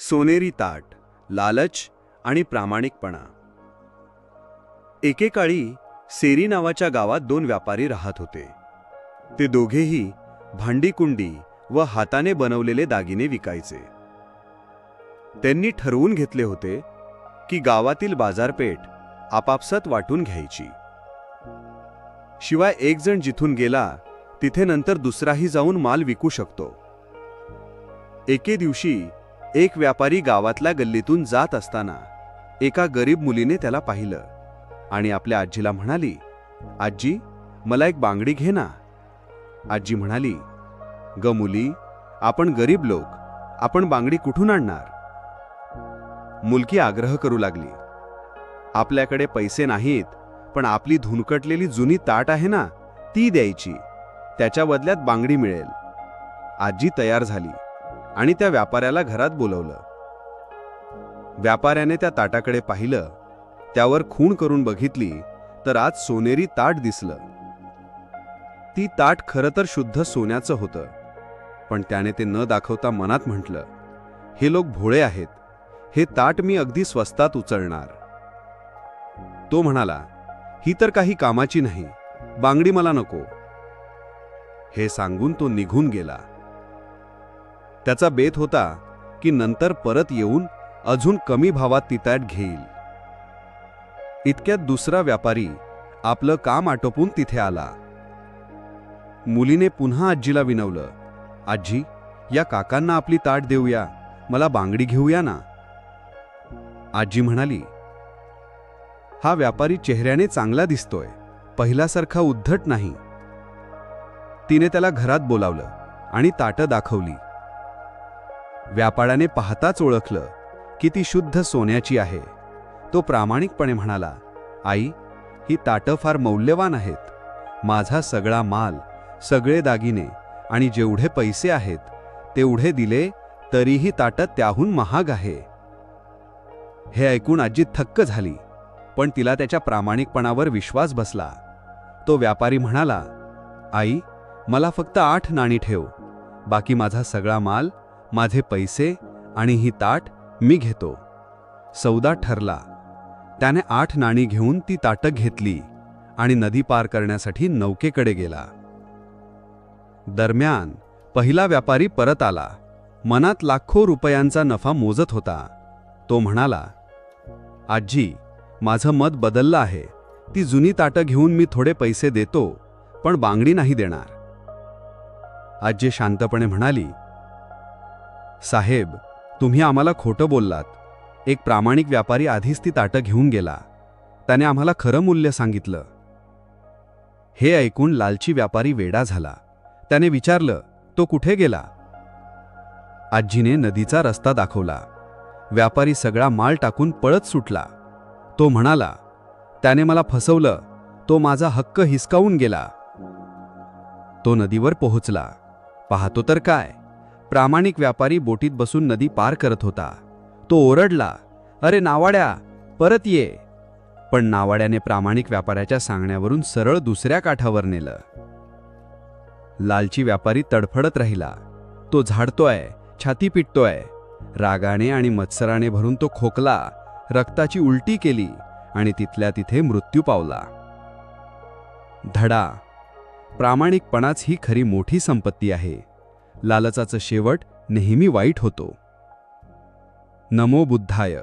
सोनेरी ताट लालच आणि प्रामाणिकपणा. एकेकाळी सेरी नावाच्या गावात दोन व्यापारी राहत होते. ते दोघेही भांडीकुंडी व हाताने बनवलेले दागिने विकायचे. त्यांनी ठरवून घेतले होते की गावातील बाजारपेठ आपापसात वाटून घ्यायची. शिवाय एक जण जिथून गेला तिथे नंतर दुसराही जाऊन माल विकू शकतो. एके दिवशी एक व्यापारी गावातल्या गल्लीतून जात असताना एका गरीब मुलीने त्याला पाहिलं आणि आपल्या आजीला म्हणाली आजी मला एक बांगडी घे ना. आजी म्हणाली ग मुली आपण गरीब लोक आपण बांगडी कुठून आणणार? मुलगी आग्रह करू लागली आपल्याकडे पैसे नाहीत पण आपली धुनकटलेली जुनी ताट आहे ना ती द्यायची त्याच्या बदल्यात बांगडी मिळेल. आजी तयार झाली. आणि त्या व्यापाऱ्याला घरात बोलवलं. व्यापाऱ्याने त्या ताटाकडे पाहिलं. त्यावर खूण करून बघितली तर आज सोनेरी ताट दिसलं. ती ताट खरं तर शुद्ध सोन्याचं होतं पण त्याने ते न दाखवता मनात म्हटलं हे लोक भोळे आहेत. हे ताट मी अगदी स्वस्तात उचलणार. तो म्हणाला ही तर काही कामाची नाही. बांगडी मला नको. हे सांगून तो निघून गेला. त्याचा बेत होता की नंतर परत येऊन अजून कमी भावात तिताट घेईल. इतक्यात दुसरा व्यापारी आपलं काम आटोपून तिथे आला. मुलीने पुन्हा आजीला विनवलं आजी या काकांना आपली ताट देऊया मला बांगडी घेऊया ना? आजी म्हणाली हा व्यापारी चेहऱ्याने चांगला दिसतोय पहिल्यासारखा उद्धट नाही. तिने त्याला घरात बोलावलं आणि ताटं दाखवली. व्यापाऱ्याने पाहताच ओळखलं की ती शुद्ध सोन्याची आहे. तो प्रामाणिकपणे म्हणाला आई ही ताटं फार मौल्यवान आहेत. माझा सगळा माल सगळे दागिने आणि जेवढे पैसे आहेत तेवढे दिले तरीही ताटं त्याहून महाग आहे. हे ऐकून आजी थक्क झाली पण तिला त्याच्या प्रामाणिकपणावर विश्वास बसला. तो व्यापारी म्हणाला आई मला फक्त आठ नाणी ठेव. बाकी माझा सगळा माल माझे पैसे आणि ही ताट मी घेतो. सौदा ठरला. त्याने आठ नाणी घेऊन ती ताटं घेतली आणि नदी पार करण्यासाठी नौकेकडे गेला. दरम्यान पहिला व्यापारी परत आला. मनात लाखो रुपयांचा नफा मोजत होता. तो म्हणाला आजी माझं मत बदललं आहे. ती जुनी ताटं घेऊन मी थोडे पैसे देतो पण बांगडी नाही देणार. आजी शांतपणे म्हणाली साहेब तुम्ही आम्हाला खोटं बोललात. एक प्रामाणिक व्यापारी आधीच ती ताटं घेऊन गेला. त्याने आम्हाला खरं मूल्य सांगितलं. हे ऐकून लालची व्यापारी वेडा झाला. त्याने विचारलं तो कुठे गेला? आजीने नदीचा रस्ता दाखवला. व्यापारी सगळा माल टाकून पळत सुटला. तो म्हणाला त्याने मला फसवलं. तो माझा हक्क हिसकावून गेला. तो नदीवर पोहोचला. पाहतो तर काय? प्रामाणिक व्यापारी बोटीत बसून नदी पार करत होता. तो ओरडला अरे नावाड्या परत ये. पण नावाड्याने प्रामाणिक व्यापाऱ्याच्या सांगण्यावरून सरळ दुसऱ्या काठावर नेलं. लालची व्यापारी तडफडत राहिला. तो झाडतोय छाती पिटतोय. रागाने आणि मत्सराने भरून तो खोकला रक्ताची उलटी केली आणि तिथल्या तिथे मृत्यू पावला. धडा. प्रामाणिकपणाच ही खरी मोठी संपत्ती आहे. लालचाचं शेवट नेहमी वाईट होतो. नमो बुद्धाय.